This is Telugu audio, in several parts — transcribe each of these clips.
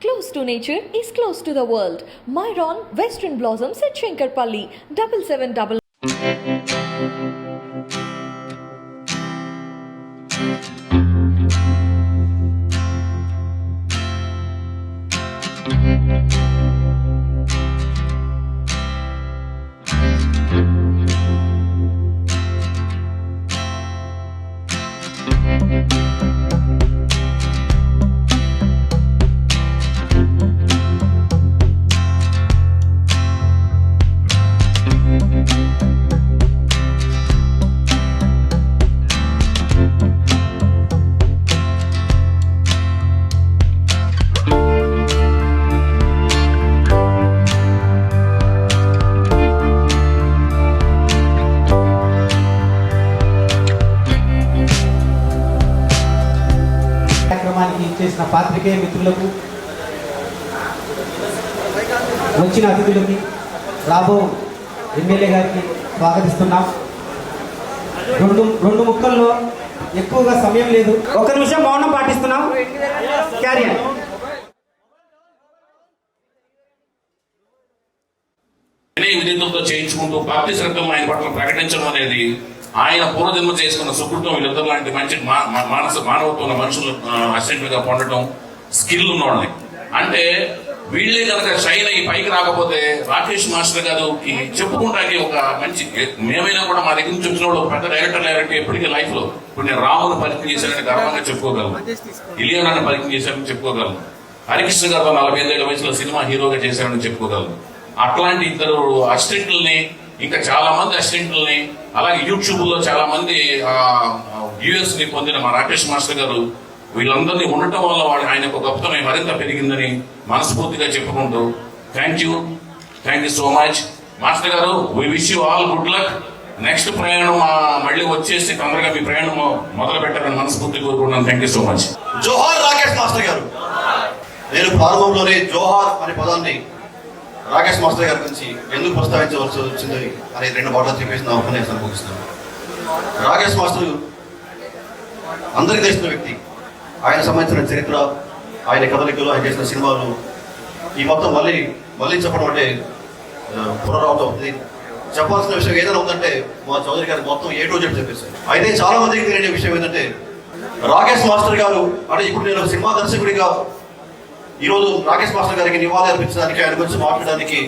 Close to nature is close to the world. Myron Western Blossoms at Shankarpalli, double పాత్రికేయ మిత్రులకు వచ్చిన అతిథులకి రాబో ఎమ్మెల్యే గారికి స్వాగతిస్తున్నాం. రెండు రెండు ముక్కల్లో ఎక్కువగా సమయం లేదు. ఒక నిమిషం మౌనం పాటిస్తున్నాం. క్యారియర్ వినయ చేయించుకుంటూ పార్టీ శ్రద్ధం ఆయన పట్ల ప్రకటించడం అనేది ఆయన పూర్వజన్మ చేసుకున్న సుకృతం వీళ్ళిద్దరు లాంటి మంచి మా- మానస మానవత్వం ఉన్న మనుషులు అసిస్టెంట్ పొందడం స్కిల్ ఉన్నవాళ్ళని అంటే వీళ్ళే కనుక షైన్ అయ్యి పైకి రాకపోతే రాకేష్ మాస్టర్ గారు చెప్పుకుంటానికి ఒక మంచి మేమైనా కూడా మా దగ్గర నుంచి వచ్చిన వాళ్ళు పెద్ద డైరెక్టర్ లేరంటే ఎప్పటికీ లైఫ్లో. ఇప్పుడు నేను రాముని పరిచయం చేశానని గర్వంగా చెప్పుకోగలను. ఇలియనాన్ని పరిచయం చేశానని చెప్పుకోగలను. హరికృష్ణ గారు నలభై ఐదేళ్ళ వయసులో సినిమా హీరోగా చేశారని చెప్పుకోగలను. అట్లాంటి ఇద్దరు అసిస్టెంట్లని ఇంకా చాలా మంది అసిస్టెంట్లని అలాగే యూట్యూబ్లో చాలా మంది వ్యూఎస్ని పొందిన మా రాకేష్ మాస్టర్ గారు వీళ్ళందరినీ ఉండటం వల్ల వాడు ఆయనకు గొప్పతనం మరింత పెరిగిందని మనస్ఫూర్తిగా చెప్పుకుంటూ thank you thank you so much master గారు we wish you all good luck next ప్రయాణం మళ్ళీ వచ్చేసి తొందరగా మీ ప్రయాణం మొదలు పెట్టాలని మనస్ఫూర్తి కోరుకుంటున్నాను. థ్యాంక్ యూ సో మచ్ జోహార్ రాకేష్ మాస్టర్ గారు. నేను ప్రారంభంలోనే జోహార్ అనే పదాన్ని రాకేష్ మాస్టర్ గారి గురించి ఎందుకు ప్రస్తావించవలసి వచ్చింది అనేది రెండు మాటలు చెప్పేసి నా ఉపన్యాసం ముగిస్తున్నాను. రాకేష్ మాస్టర్ అందరికీ తెలిసిన వ్యక్తి. ఆయన సంబంధించిన చరిత్ర ఆయన కదలికలు ఆయన చేసిన సినిమాలు ఈ మొత్తం మళ్ళీ మళ్ళీ చెప్పడం అంటే ఆ, పునరావృతం అవుతుంది. చెప్పాల్సిన విషయం ఏదైనా ఉందంటే మా చౌదరి గారు మొత్తం ఏ టూ జెడ్ చెప్పేశారు. అయితే చాలా మందికి తెలియని విషయం ఏంటంటే రాకేష్ మాస్టర్ గారు అంటే ఇప్పుడు నేను సినిమా దర్శకుడిగా ఈరోజు రాకేష్ మాస్టర్ గారికి నివాళి అర్పించడానికి ఆయన గురించి మాట్లాడడానికి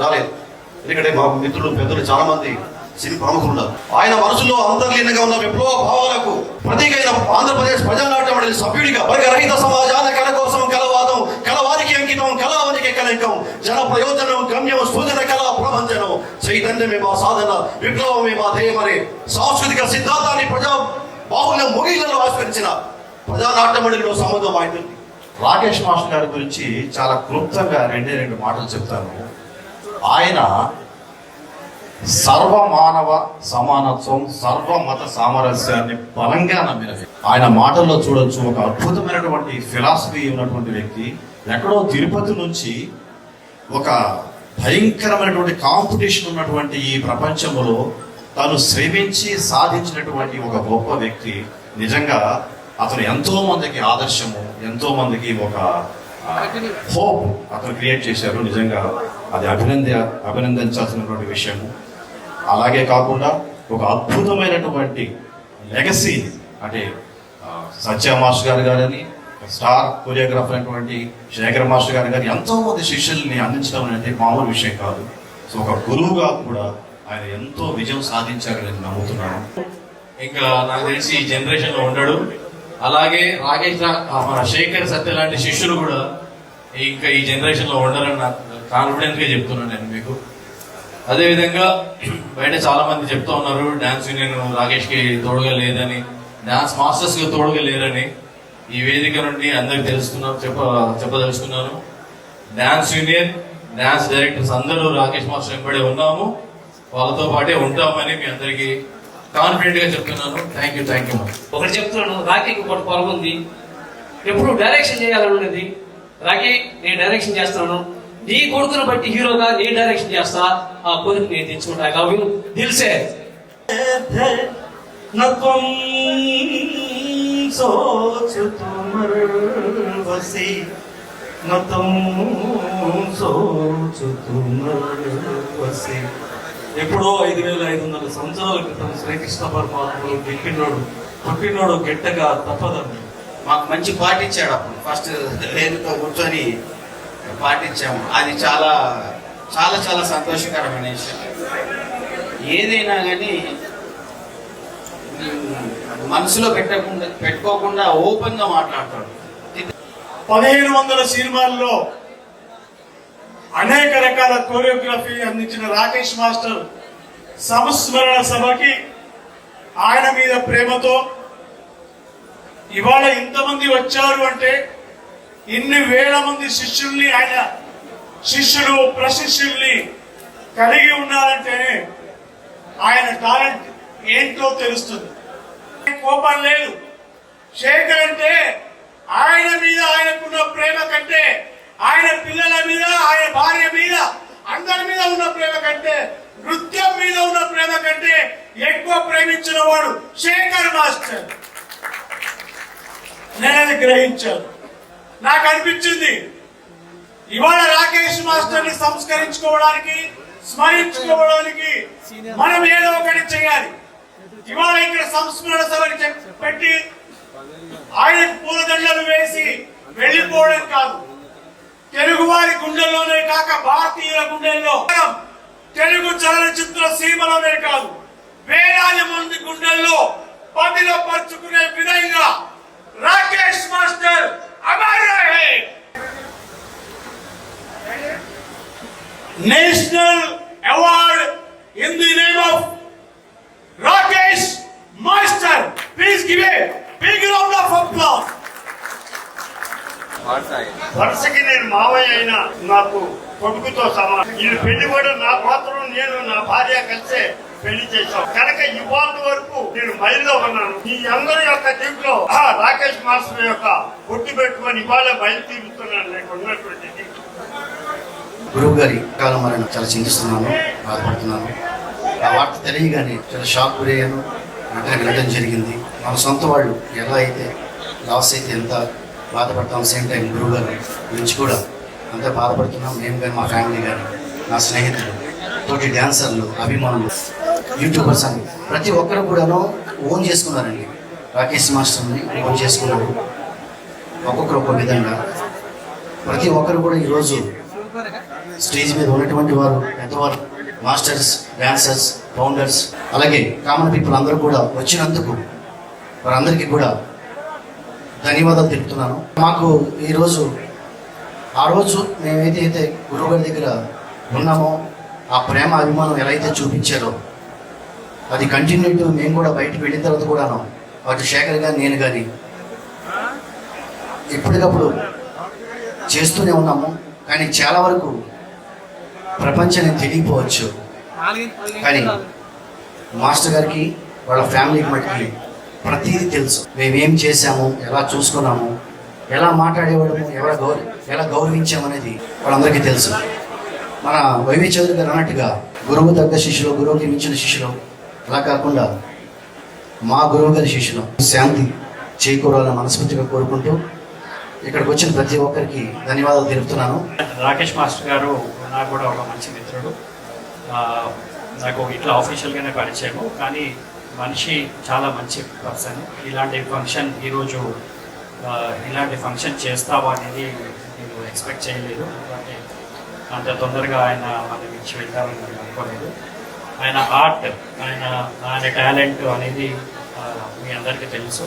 రాలేదు. ఎందుకంటే మా మిత్రులు పెద్దలు చాలా మంది సినీ ప్రముఖులు ఉన్నారు. ఆయన మనసులో అంతర్లీనంగా ఉన్న విప్లవ భావాలకు ప్రతీకైన ఆంధ్రప్రదేశ్ ప్రజానాట్య మండలి సభ్యుడిగా వర్గరహిత సమాజాల కళ కోసం కలవాదం కలవారికి అంకితం కళావనికి కలంకం జన ప్రయోజనం గమ్యం సూచన కళ ప్రభంజనం చైతన్యమే మా సాధన విప్లవమే మా ధ్యేయమని సాంస్కృతిక సిద్ధాంతాన్ని ప్రజా బాహుల్యం ముగిళ్ళలో ఆవిష్కరించిన ప్రజానాట్య మండలిలో సంబంధం ఆయన రాకేష్ మాస్టర్ గారి గురించి చాలా క్లుప్తంగా రెండే రెండు మాటలు చెప్తాను. ఆయన సర్వమానవ సమానత్వం సర్వమత సామరస్యాన్ని బలంగా నమ్మిన ఆయన మాటల్లో చూడొచ్చు ఒక అద్భుతమైనటువంటి ఫిలాసఫీ ఉన్నటువంటి వ్యక్తి. ఎక్కడో తిరుపతి నుంచి ఒక భయంకరమైనటువంటి కాంపిటీషన్ ఉన్నటువంటి ఈ ప్రపంచంలో తను శ్రమించి సాధించినటువంటి ఒక గొప్ప వ్యక్తి. నిజంగా అతను ఎంతో మందికి ఆదర్శము ఎంతో మందికి ఒక హోప్ అతను క్రియేట్ చేశారు. నిజంగా అది అభినంద అభినందించాల్సినటువంటి విషయము. అలాగే కాకుండా ఒక అద్భుతమైనటువంటి లెగసీ అంటే సత్య మాస్టర్ గారు గారని స్టార్ కొరియోగ్రాఫర్ అయినటువంటి శేఖర్ మాస్టర్ గారు గారు ఎంతో మంది శిష్యుల్ని అందించడం అనేది మామూలు విషయం కాదు. సో ఒక గురువుగా కూడా ఆయన ఎంతో విజయం సాధించారని నేను నమ్ముతున్నాను. ఇంకా నాకు తెలిసి ఈ జనరేషన్లో ఉండడు. అలాగే రాకేష్ రా- మన శేఖర్ సత్య లాంటి శిష్యులు కూడా ఇంకా ఈ జనరేషన్లో ఉండరని నాకు కాన్ఫిడెంట్గా చెప్తున్నాను నేను మీకు. అదేవిధంగా బయట చాలా మంది చెప్తా ఉన్నారు డాన్స్ యూనియన్ రాకేష్కి తోడుగా లేదని డాన్స్ మాస్టర్స్కి తోడుగా లేరని. ఈ వేదిక నుండి అందరికి తెలుసుకున్నారు చెప్ప చెప్పదలుచుకున్నాను. డాన్స్ యూనియన్ డాన్స్ డైరెక్టర్స్ అందరూ రాకేష్ మాస్టర్ వెంబడే ఉన్నాము. వాళ్ళతో పాటే ఉంటామని మీ అందరికీ కాన్ఫిడెంట్ గా చెప్తున్నాను థ్యాంక్ యూ థ్యాంక్ యూ ఒకటి చెప్తున్నాను రాఖీకి ఒకటి పొలం ఉంది ఎప్పుడు డైరెక్షన్ చేయాలని ఉన్నది రాఖీ నేను డైరెక్షన్ చేస్తాను నీ కొడుకును బట్టి హీరోగా నేను డైరెక్షన్ చేస్తా ఆ కోరిక నేను తెచ్చుకుంటా ఐ లవ్ యూ దిల్సే न तुम सोच तुम వసి మతం సోచుతున్నారు వసి ఎప్పుడో ఐదు వేల ఐదు వందల సంవత్సరాల క్రితం శ్రీకృష్ణ పరమాత్ముడు గిట్టినోడు పుట్టినోడు గిట్టగా తప్పదని మాకు మంచి పాట ఇచ్చాడు అప్పుడు. ఫస్ట్ వేదికతో కూర్చొని పాట ఇచ్చాము అది చాలా చాలా చాలా సంతోషకరమైన విషయం. ఏదైనా కానీ మనసులో పెట్టకుండా పెట్టుకోకుండా ఓపెన్గా మాట్లాడతాడు. పదిహేను వందల సినిమాల్లో అనేక రకాల కోరియోగ్రఫీ అందించిన రాకేష్ మాస్టర్ సంస్మరణ సభకి ఆయన మీద ప్రేమతో ఇవాళ ఇంతమంది వచ్చారు అంటే ఇన్ని వేల మంది శిష్యుల్ని ఆయన శిష్యులు ప్రశిష్యుల్ని కలిగి ఉన్నారంటేనే ఆయన టాలెంట్ ఏంటో తెలుస్తుంది. కోపం లేదు. శేఖర్ అంటే ఆయన మీద ఆయనకున్న ప్రేమ కంటే ఆయన పిల్లల మీద ఆయన భార్య మీద అందరి మీద ఉన్న ప్రేమ కంటే నృత్యం మీద ఉన్న ప్రేమ కంటే ఎక్కువ ప్రేమించిన వాడు శేఖర్ మాస్టర్. నేను గ్రహించాను. నాకు అనిపించింది ఇవాళ రాకేష్ మాస్టర్ని సంస్కరించుకోవడానికి స్మరించుకోవడానికి మనం ఏదో ఒకటి చేయాలి. ఇవాళ ఇక్కడ సంస్మరణ సభని పెట్టి ఆయనకు పూలదండలు వేసి వెళ్ళిపోవడం కాదు. తెలుగు వారి గుండెల్లోనే కాక భారతీయుల గుండెల్లో తెలుగు చలనచిత్ర సీమలోనే కాదు వేలాది మంది గుండెల్లో పదిలో పరుచుకునే విధంగా రాకేష్ మాస్టర్ అమర్ రహే national award in the name of Rakesh master. Please give a big round of applause వరుసకి నేను మావయ్య అయినా నాకు కొడుకుతో సమానం. ఈ పెళ్ళి కూడా నా మాత్రం నేను నా భార్య కలిసే పెళ్ళి చేశాం. కనుక ఇవాళ వరకు నేను మైల్లో ఉన్నాను. ఈ అందరి యొక్క దీంట్లో ఆ రాకేష్ మాస్టర్ యొక్క పొట్టు పెట్టుకొని ఇవాళ బయలు తీరుతున్నాను నాకు ఉన్నటువంటిది గురువు గారి కాలం మరణ చాలా చింతిస్తున్నాను బాధపడుతున్నాను. ఆ వార్త తెలియగానే చాలా షాక్ గురయ్యాను. వెంటనే వెళ్ళడం జరిగింది. మన సొంత వాళ్ళు ఎలా అయితే లాస్ అయితే ఎంత బాధపడతాం. సేమ్ టైం గురువు గారు నుంచి కూడా అంతా బాధపడుతున్నాం. మేము కానీ మా ఫ్యామిలీ కానీ నా స్నేహితులు తోటి డ్యాన్సర్లు అభిమానులు యూట్యూబర్స్ అని ప్రతి ఒక్కరు కూడాను ఓన్ చేసుకున్నారండి. రాకేష్ మాస్టర్ని ఓన్ చేసుకున్నారు ఒక్కొక్కరు ఒక్కొక్క విధంగా. ప్రతి ఒక్కరు కూడా ఈరోజు స్టేజ్ మీద ఉన్నటువంటి వారు పెద్దవారు మాస్టర్స్ డాన్సర్స్ ఫౌండర్స్ అలాగే కామన్ పీపుల్ అందరూ కూడా వచ్చినందుకు వారందరికీ కూడా ధన్యవాదాలు తెలుపుతున్నాను. మాకు ఈరోజు ఆ రోజు మేమైతే అయితే గురువుగారి దగ్గర ఉన్నామో ఆ ప్రేమ అభిమానం ఎలా అయితే చూపించారో అది కంటిన్యూ మేము కూడా బయటకు వెళ్ళిన తర్వాత కూడాను అటు శేఖర్ కానీ నేను కానీ ఎప్పటికప్పుడు చేస్తూనే ఉన్నాము. కానీ చాలా వరకు ప్రపంచాన్ని తెలియపోవచ్చు కానీ మాస్టర్ గారికి వాళ్ళ ఫ్యామిలీకి మటుకి ప్రతిదీ తెలుసు. మేమేం చేశాము ఎలా చూసుకున్నాము ఎలా మాట్లాడేవాళ్ళము ఎవరు గౌరవ ఎలా గౌరవించామనేది వాళ్ళందరికీ తెలుసు. మన వైవి చౌదరి గారు అన్నట్టుగా గురువు తగ్గ శిష్యులు గురువుకి మించిన శిష్యులు అలా కాకుండా మా గురువు గారి శిష్యులు శాంతి చేకూరాలని మనస్ఫూర్తిగా కోరుకుంటూ ఇక్కడికి వచ్చిన ప్రతి ఒక్కరికి ధన్యవాదాలు తెలుపుతున్నాను. రాకేష్ మాస్టర్ గారు నాకు కూడా ఒక మంచి మిత్రుడు. నాకు ఇట్లా ఆఫీషియల్గానే పరిచయము. కానీ మనిషి చాలా మంచి పర్సన్. ఇలాంటి ఫంక్షన్ ఈరోజు ఇలాంటి ఫంక్షన్ చేస్తావా అనేది నేను ఎక్స్పెక్ట్ చేయలేదు. అంటే అంత తొందరగా ఆయన మనం ఇచ్చి వెళ్తామని నేను అనుకోలేదు. ఆయన ఆర్ట్ ఆయన ఆయన టాలెంట్ అనేది మీ అందరికీ తెలుసు.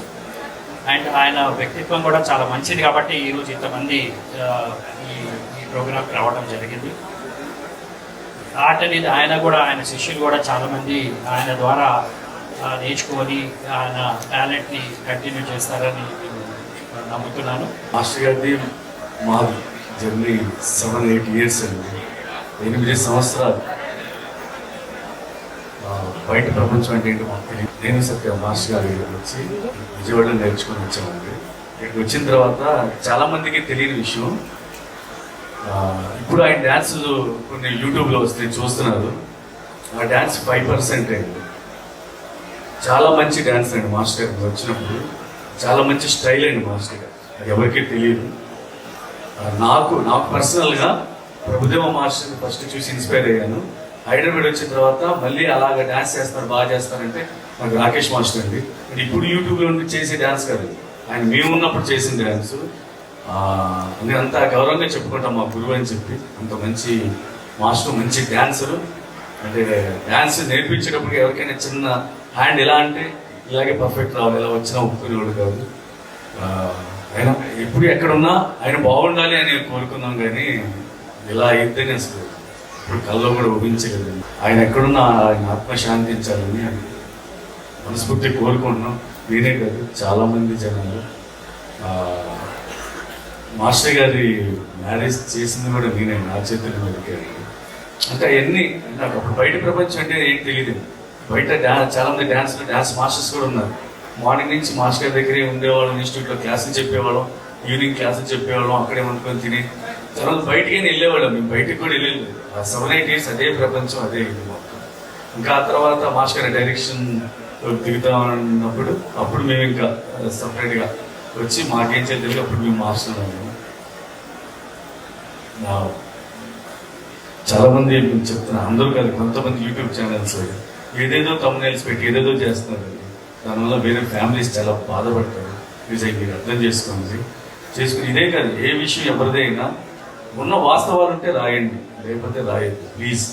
అండ్ ఆయన వ్యక్తిత్వం కూడా చాలా మంచిది కాబట్టి ఈరోజు ఇంతమంది ఈ ఈ ప్రోగ్రామ్కి రావడం జరిగింది. ఆర్ట్ అనేది ఆయన కూడా ఆయన శిష్యులు కూడా చాలామంది ఆయన ద్వారా నేర్చుకొని ఆయన టాలెంట్ని కంటిన్యూ చేస్తారని నేను నమ్ముతున్నాను. మాస్టర్ గారిది మా జర్నీ సెవెన్ ఎయిట్ ఇయర్స్ అండి. ఎనిమిది సంవత్సరాలు. బయట ప్రపంచం అంటే ఏంటి మాకు తెలియదు నేను సత్య మాస్టర్ గారి వచ్చి విజయవాడలో నేర్చుకొని వచ్చామండి. ఇక్కడికి వచ్చిన తర్వాత చాలా మందికి తెలియని విషయం. ఇప్పుడు ఆయన డ్యాన్స్ కొన్ని యూట్యూబ్లో వస్తే చూస్తున్నారు. ఆ డ్యాన్స్ ఫైవ్ పర్సెంట్ అండి. చాలా మంచి డ్యాన్స్ అండి మాస్టర్ గారు. వచ్చినప్పుడు చాలా మంచి స్టైల్ అండి మాస్టర్ గారు. అది ఎవరికీ తెలియదు. నాకు నాకు పర్సనల్గా ప్రభుదేవ మాస్టర్ని ఫస్ట్ చూసి ఇన్స్పైర్ అయ్యాను. హైదరాబాద్ వచ్చిన తర్వాత మళ్ళీ అలాగ డ్యాన్స్ చేస్తారు బాగా చేస్తారంటే నాకు రాకేష్ మాస్టర్ అండి. అంటే ఇప్పుడు యూట్యూబ్లో ఉండి చేసే డ్యాన్స్ కాదు. ఆయన మేము ఉన్నప్పుడు చేసిన డ్యాన్స్ నేను అంత గౌరవంగా చెప్పుకుంటాం మా గురువు అని చెప్పి అంత మంచి మాస్టర్ మంచి డ్యాన్సరు అంటే డ్యాన్స్ నేర్పించేటప్పుడు ఎవరికైనా చిన్న హ్యాండ్ ఎలా అంటే ఇలాగే పర్ఫెక్ట్ రావాలి ఇలా వచ్చినా ఒప్పుకునేవాడు కాదు. ఆయన ఎప్పుడు ఎక్కడున్నా ఆయన బాగుండాలి అని కోరుకున్నాం కానీ ఇలా అయితేనే అసలు ఇప్పుడు కల్లో కూడా ఊహించలేదు. ఆయన ఎక్కడున్నా ఆయన ఆత్మశాంతించాలని అని మనస్ఫూర్తి కోరుకుంటున్నాం. నేనే కాదు చాలామంది జనాలు. మాస్టర్ గారి మ్యారేజ్ చేసింది కూడా నేనే నా చేతుల మీదకి. అంటే అవన్నీ నాకు అప్పుడు బయట ప్రపంచం అంటే ఏం తెలియదు. బయట డ్యాన్స్ చాలా మంది డ్యాన్స్ డ్యాన్స్ మాస్టర్స్ కూడా ఉన్నారు. మార్నింగ్ నుంచి మాస్టర్ గారి దగ్గరే ఉండేవాళ్ళం ఇన్స్టిట్యూట్లో క్లాసులు చెప్పేవాళ్ళం ఈవినింగ్ క్లాసులు చెప్పేవాళ్ళం అక్కడే వండుకొని తిని. తర్వాత బయటికి వెళ్ళేవాళ్ళం. మేము బయటకు కూడా వెళ్ళలేదు. ఆ సెవెన్ ఎయిట్ ఇయర్స్ అదే ప్రపంచం అదే ఇంకా ఆ తర్వాత మాస్టర్ గారి డైరెక్షన్ దిగుతా ఉన్నప్పుడు అప్పుడు మేము ఇంకా సపరేట్గా వచ్చి మాకేం చేయలేదు అప్పుడు మేము మాస్టర్ చాలామంది చాలా మంది చెప్తున్నా అందరూ కాదు కొంతమంది యూట్యూబ్ ఛానల్స్ ఏదేదో తమ్మునేల్స్ పెట్టి ఏదేదో చేస్తున్నారు. దానివల్ల వేరే ఫ్యామిలీస్ చాలా బాధపడతారు. నిజంగా మీరు అర్థం చేసుకోండి. చేసుకుని ఇదే కాదు ఏ విషయం ఎవరిదైనా ఉన్న వాస్తవాలు ఉంటే రాయండి. లేకపోతే రాయద్దు. ప్లీజ్.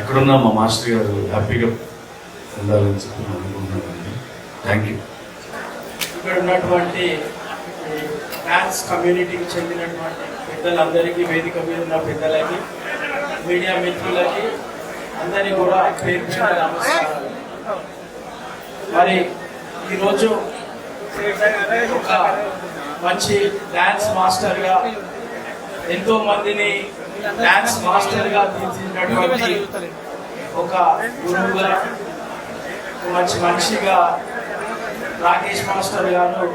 ఎక్కడున్నా మా మాస్టర్ గారు హ్యాపీగా ఉండాలని చెప్పి నేను థ్యాంక్ యూ ఇక్కడ ఉన్నటువంటి డాన్స్ కమ్యూనిటీకి చెందినటువంటి పెద్దలందరికీ వేదిక మీద ఉన్న పెద్దలకి మీడియా మిత్రులకి అందరినీ కూడా పేరు మరి ఈరోజు ఒక మంచి డాన్స్ మాస్టర్గా ఎంతో మందిని డాన్స్ మాస్టర్గా తీర్చినటువంటి ఒక గురువుగా మంచి మనిషిగా రాకేష్ మాస్టర్ గారు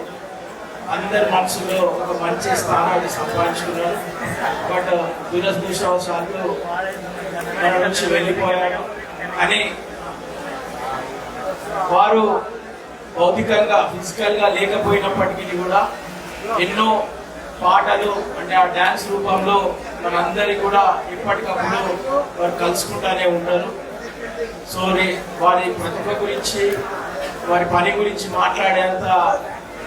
అందరి మనసులో ఒక మంచి స్థానాన్ని సంపాదించుకున్నారు బట్ దురదృష్టవశాత్తు మన నుంచి వెళ్ళిపోయాడు. అని వారు భౌతికంగా ఫిజికల్గా లేకపోయినప్పటికీ కూడా ఎన్నో పాటలు అంటే ఆ డ్యాన్స్ రూపంలో మనందరి కూడా ఎప్పటికప్పుడు వారు కలుసుకుంటానే ఉంటారు. సో వారి ప్రతిభ గురించి వారి పని గురించి మాట్లాడేంత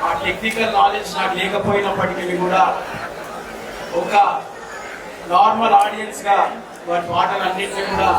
ఆ టెక్నికల్ నాలెడ్జ్ నాకు లేకపోయినప్పటికీ కూడా ఒక నార్మల్ ఆడియన్స్గా వాటి మాటలు పాటలన్నింటినీ కూడా